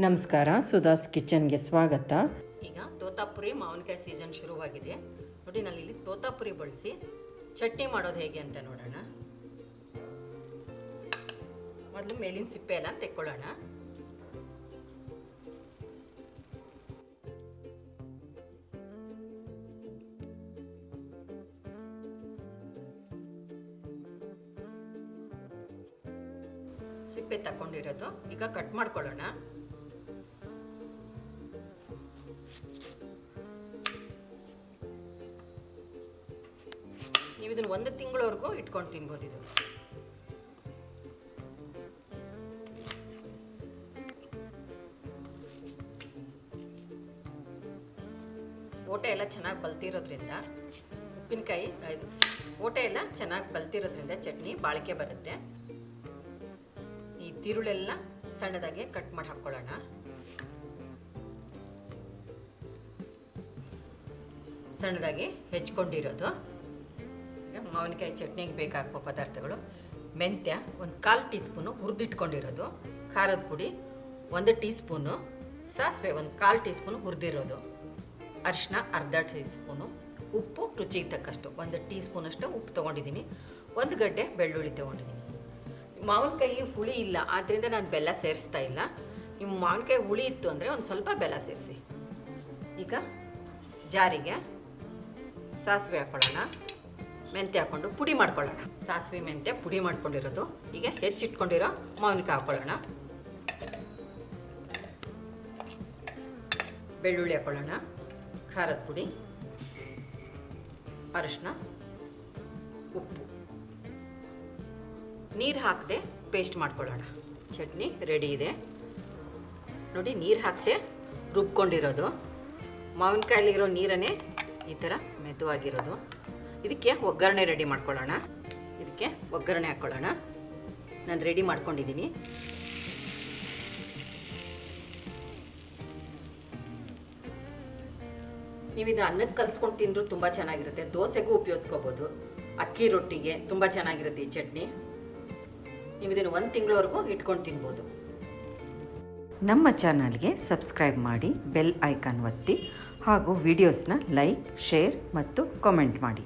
ನಮಸ್ಕಾರ ಸುಧಾಸ್ ಕಿಚನ್ಗೆ ಸ್ವಾಗತ. ಈಗ ತೋತಾಪುರಿ ಮಾವಿನಕಾಯಿ ಸೀಸನ್ ಶುರುವಾಗಿದೆ. ನೋಡಿ, ನಾನು ಇಲ್ಲಿ ತೋತಾಪುರಿ ಬಳಸಿ ಚಟ್ನಿ ಮಾಡೋದು ಹೇಗೆ ಅಂತ ನೋಡೋಣ. ಮೊದಲು ಮೇಲಿನ ಸಿಪ್ಪೆ ಎಲ್ಲ ತೆಕ್ಕೊಳ್ಳೋಣ. ಸಿಪ್ಪೆ ತಗೊಂಡಿರೋದು ಈಗ ಕಟ್ ಮಾಡ್ಕೊಳ್ಳೋಣ. ನೀವು ಇದನ್ನ ಒಂದು ತಿಂಗಳವರೆಗೂ ಇಟ್ಕೊಂಡು ತಿನ್ಬೋದು ಇದು ಓಟೆ ಎಲ್ಲ ಚೆನ್ನಾಗಿ ಬಲ್ತಿರೋದ್ರಿಂದ ಉಪ್ಪಿನಕಾಯಿ, ಇದು, ಓಟೆ ಎಲ್ಲ ಚೆನ್ನಾಗಿ ಬಲ್ತಿರೋದ್ರಿಂದ ಚಟ್ನಿ ಬಾಳಿಕೆ ಬರುತ್ತೆ. ಈ ತಿರುಳೆಲ್ಲ ಸಣ್ಣದಾಗಿ ಕಟ್ ಮಾಡಿ ಹಾಕ್ಕೊಳ್ಳೋಣ ಸಣ್ಣದಾಗಿ ಹೆಚ್ಕೊಂಡಿರೋದು. ಮಾವಿನಕಾಯಿ ಚಟ್ನಿಗೆ ಬೇಕಾಗುವ ಪದಾರ್ಥಗಳು, ಮೆಂತ್ಯ, ಒಂದು ಕಾಲು ಟೀ ಸ್ಪೂನು ಹುರಿದಿಟ್ಕೊಂಡಿರೋದು, ಖಾರದ ಪುಡಿ, ಒಂದು ಟೀ ಸ್ಪೂನು ಸಾಸಿವೆ, ಒಂದು ಕಾಲು ಟೀ ಸ್ಪೂನು ಹುರಿದಿರೋದು. ಅರಿಶಿನ ಅರ್ಧ ಟೀ ಸ್ಪೂನು ಉಪ್ಪು, ರುಚಿಗೆ ತಕ್ಕಷ್ಟು, ಒಂದು ಟೀ ಸ್ಪೂನಷ್ಟು ಉಪ್ಪು ತೊಗೊಂಡಿದ್ದೀನಿ. ಒಂದು ಗಡ್ಡೆ ಬೆಳ್ಳುಳ್ಳಿ ತೊಗೊಂಡಿದ್ದೀನಿ. ಮಾವಿನಕಾಯಿ ಹುಳಿ ಇಲ್ಲ ಆದ್ದರಿಂದ ನಾನು ಬೆಲ್ಲ ಸೇರಿಸ್ತಾ ಇಲ್ಲ. ನಿಮ್ಮ ಮಾವಿನಕಾಯಿ ಹುಳಿ ಇತ್ತು ಅಂದರೆ ಒಂದು ಸ್ವಲ್ಪ ಬೆಲ್ಲ ಸೇರಿಸಿ. ಈಗ ಜಾರಿಗೆ ಸಾಸಿವೆ ಹಾಕೊಳ್ಳೋಣ. ಮೆಂತ್ಯ ಹಾಕ್ಕೊಂಡು ಪುಡಿ ಮಾಡ್ಕೊಳ್ಳೋಣ. ಸಾಸಿವೆ ಮೆಂತ್ಯ ಪುಡಿ ಮಾಡ್ಕೊಂಡಿರೋದು. ಈಗ ಹೆಚ್ಚಿಟ್ಕೊಂಡಿರೋ ಮಾವಿನಕಾಯಿ ಹಾಕ್ಕೊಳ್ಳೋಣ ಬೆಳ್ಳುಳ್ಳಿ ಹಾಕ್ಕೊಳ್ಳೋಣ ಖಾರದ ಪುಡಿ. ಅರಿಶಿನ ಉಪ್ಪು. ನೀರು ಹಾಕದೆ ಪೇಸ್ಟ್ ಮಾಡ್ಕೊಳ್ಳೋಣ. ಚಟ್ನಿ ರೆಡಿ ಇದೆ. ನೋಡಿ, ನೀರು ಹಾಕದೆ ರುಬ್ಕೊಂಡಿರೋದು. ಮಾವಿನಕಾಯಲ್ಲಿರೋ ನೀರನ್ನೇ ಈ ಥರ ಮೆದುವಾಗಿರೋದು. ಇದಕ್ಕೆ ಒಗ್ಗರಣೆ ರೆಡಿ ಮಾಡ್ಕೊಳ್ಳೋಣ. ಇದಕ್ಕೆ ಒಗ್ಗರಣೆ ಹಾಕ್ಕೊಳ್ಳೋಣ ನಾನು ರೆಡಿ ಮಾಡ್ಕೊಂಡಿದ್ದೀನಿ. ನೀವು ಇದು ಅನ್ನಕ್ಕೆ ಕಲ್ಸ್ಕೊಂಡು ತಿಂದರೂ ತುಂಬ ಚೆನ್ನಾಗಿರುತ್ತೆ. ದೋಸೆಗೂ ಉಪಯೋಗಿಸ್ಕೋಬೋದು. ಅಕ್ಕಿ ರೊಟ್ಟಿಗೆ ತುಂಬ ಚೆನ್ನಾಗಿರುತ್ತೆ ಈ ಚಟ್ನಿ. ನೀವಿದನ್ನು ಒಂದು ತಿಂಗಳವರೆಗೂ ಇಟ್ಕೊಂಡು ತಿನ್ಬೋದು. ನಮ್ಮ ಚಾನಲ್ಗೆ ಸಬ್ಸ್ಕ್ರೈಬ್ ಮಾಡಿ, ಬೆಲ್ ಐಕಾನ್ ಒತ್ತಿ ಹಾಗೂ ವಿಡಿಯೋಸ್ನ ಲೈಕ್, ಶೇರ್ ಮತ್ತು ಕಾಮೆಂಟ್ ಮಾಡಿ.